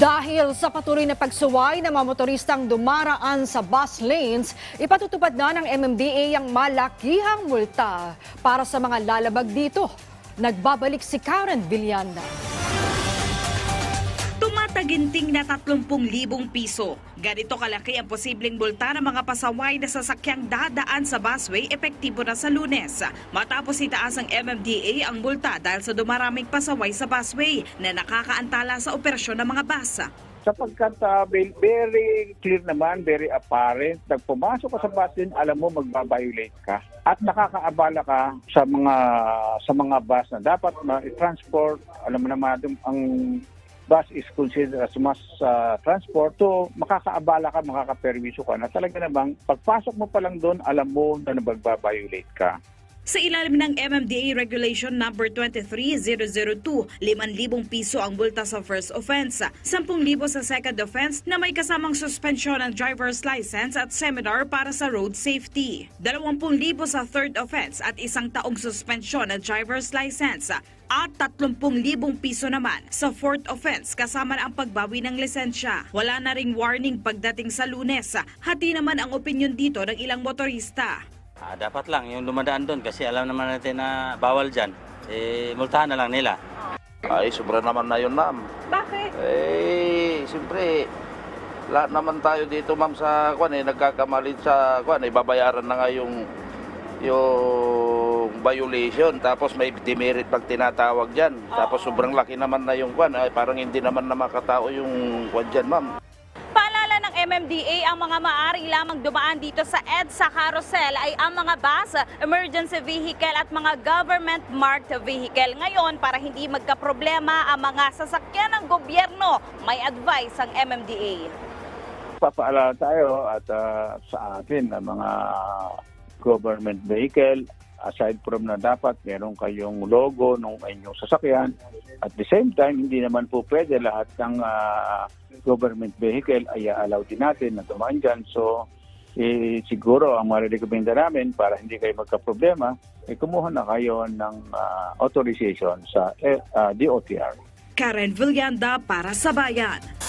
Dahil sa patuloy na pagsuway ng mga motoristang dumaraan sa bus lanes, ipatutupad na ng MMDA ang malakihang multa para sa mga lalabag dito. Nagbabalik si Karen Villanda. Tumataginting na 30,000 piso. Ganito kalaki ang posibleng multa ng mga pasaway na sasakyang dadaan sa busway epektibo na sa lunes. Matapos itaas ang MMDA ang multa dahil sa dumaraming pasaway sa busway na nakakaantala sa operasyon ng mga bus. sapagkat uh, very, clear naman, very apparent, pag pumasok ka sa bus din, alam mo magbabiolate ka at nakakaabala ka sa mga sa mga bus na dapat ma-transport, alam mo naman ang bus is considered as mass uh, transport, so makakaabala ka, makakaperwisyo ka na talaga namang pagpasok mo pa lang doon, alam mo na magbabiolate ka. Sa ilalim ng MMDA Regulation Number 23002, 5,000 piso ang multa sa first offense, 10,000 sa second offense na may kasamang suspensyon ng driver's license at seminar para sa road safety, 20,000 sa third offense at isang taong suspensyon ng driver's license, at 30,000 piso naman sa fourth offense kasama ang pagbawi ng lisensya. Wala na ring warning pagdating sa lunes. Hati naman ang opinion dito ng ilang motorista. Ah, dapat lang yung dumadaan doon kasi alam naman natin na bawal dyan. Eh, multahan na lang nila. Ay, sobra naman na yun, ma'am. Bakit? Eh, siyempre, lahat naman tayo dito, ma'am, sa kwan eh, nagkakamalit sa kwan eh, babayaran na nga yung, yung violation. Tapos may demerit pag tinatawag dyan. Tapos sobrang laki naman na yung kwan. Ay, parang hindi naman na makatao yung kwan dyan, ma'am. MMDA ang mga maaari lamang dumaan dito sa EDSA Carousel ay ang mga bus, emergency vehicle at mga government marked vehicle. Ngayon, para hindi magkaproblema ang mga sasakyan ng gobyerno, may advice ang MMDA. papaalala tayo at ah, sa atin na mga government vehicle aside from na dapat meron kayong logo ng inyong sasakyan at the same time hindi naman po pwede lahat ng ah, government vehicle ay allow din natin na dumaan dyan so eh, siguro ang marirekomenda namin para hindi kayo magka-problema eh kumuha na kayo ng ah, authorization sa eh, ah, DOTR Karen Villanda para sa Bayan.